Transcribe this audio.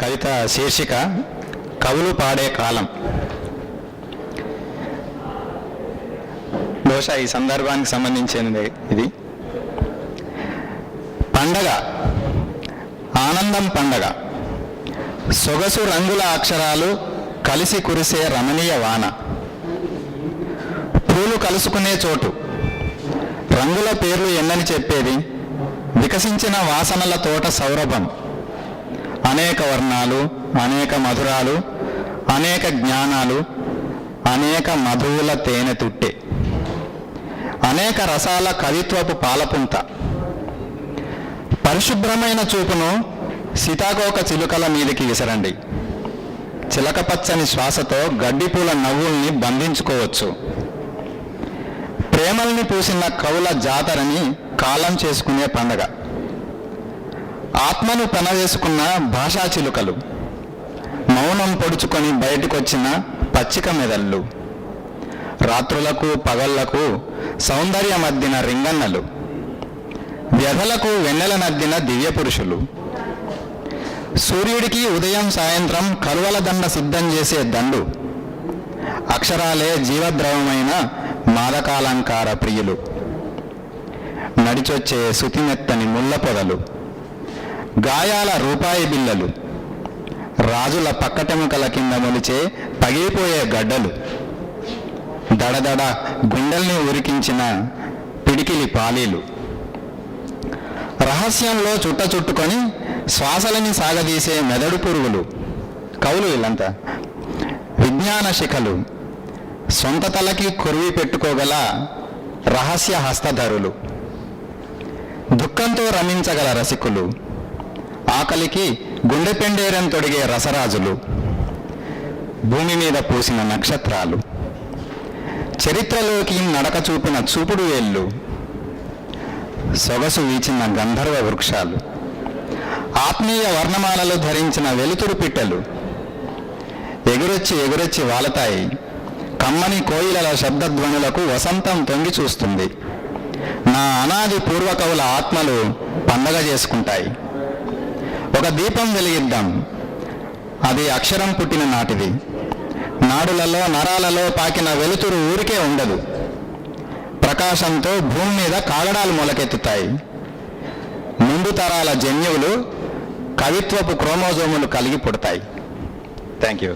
కవిత శీర్షిక కవులు పాడే కాలం. బహుశా ఈ సందర్భానికి సంబంధించినది ఇది. పండగ ఆనందం పండగ. సొగసు రంగుల అక్షరాలు కలిసి కురిసే రమణీయ వాన. పూలు కలుసుకునే చోటు. రంగుల పేర్లు ఎన్నని చెప్పేది? వికసించిన వాసనల తోట సౌరభం. అనేక వర్ణాలు అనేక మధురాలు అనేక జ్ఞానాలు అనేక మధువుల తేనె తుట్టే అనేక రసాల కవిత్వపు పాలపుంత. పరిశుభ్రమైన చూపును సీతాకోక చిలుకల మీదకి విసరండి. చిలకపచ్చని శ్వాసతో గడ్డిపూల నవ్వుల్ని బంధించుకోవచ్చు. ప్రేమల్ని పూసిన కవుల జాతరని కాలం చేసుకునే పండగ. ఆత్మను పెనవేసుకున్న భాషా చిలుకలు. మౌనం పొడుచుకొని బయటకొచ్చిన పచ్చిక మెదళ్ళు. రాత్రులకు పగళ్ళకు సౌందర్య మద్దిన రింగన్నలు. వ్యధలకు వెన్నెల నద్దిన దివ్య పురుషులు సూర్యుడికి ఉదయం సాయంత్రం కరువల దండ సిద్ధం చేసే దండు. అక్షరాలే జీవద్రవమైన మాదకాలంకార ప్రియులు. నడిచొచ్చే సుతిమెత్తని ముళ్ళ పొదలు. గాయాల రూపాయి బిల్లలు రాజుల పక్కటెముకల కింద మొలిచే పగిలిపోయే గడ్డలు. దడదడ గుండెల్ని ఉరికించిన పిడికిలి పాలీలు. రహస్యంలో చుట్ట చుట్టుకొని శ్వాసలని సాగదీసే మెదడు పురుగులు. కవులు వీళ్ళంతా విజ్ఞాన శిఖలు. సొంత తలకి కొరివి పెట్టుకోగల రహస్య హస్తధరులు. దుఃఖంతో రమించగల రసికులు. ఆకలికి గుండె పెండేరం తొడిగే రసరాజులు భూమి మీద పూసిన నక్షత్రాలు చరిత్రలోకి నడక చూపిన చూపుడు వేళ్ళు సొగసు వీచిన గంధర్వ వృక్షాలు ఆత్మీయ వర్ణమాలలు ధరించిన వెలుతురు పిట్టలు ఎగురొచ్చి ఎగురొచ్చి వాలతాయి కమ్మని కోయిలల శబ్దధ్వనులకు వసంతం తొంగి చూస్తుంది. నా అనాది పూర్వకవుల ఆత్మలు పండగ చేసుకుంటాయి. ఒక దీపం వెలిగిద్దాం. అది అక్షరం పుట్టిన నాటిది. నాడులలో నరాలలో పాకిన వెలుతురు ఊరికే ఉండదు. ప్రకాశంతో భూమి మీద కాగడాలు మొలకెత్తుతాయి. ముందు తరాల జన్యువులు కవిత్వపు క్రోమోజోములు కలిగి పుడతాయి. Thank you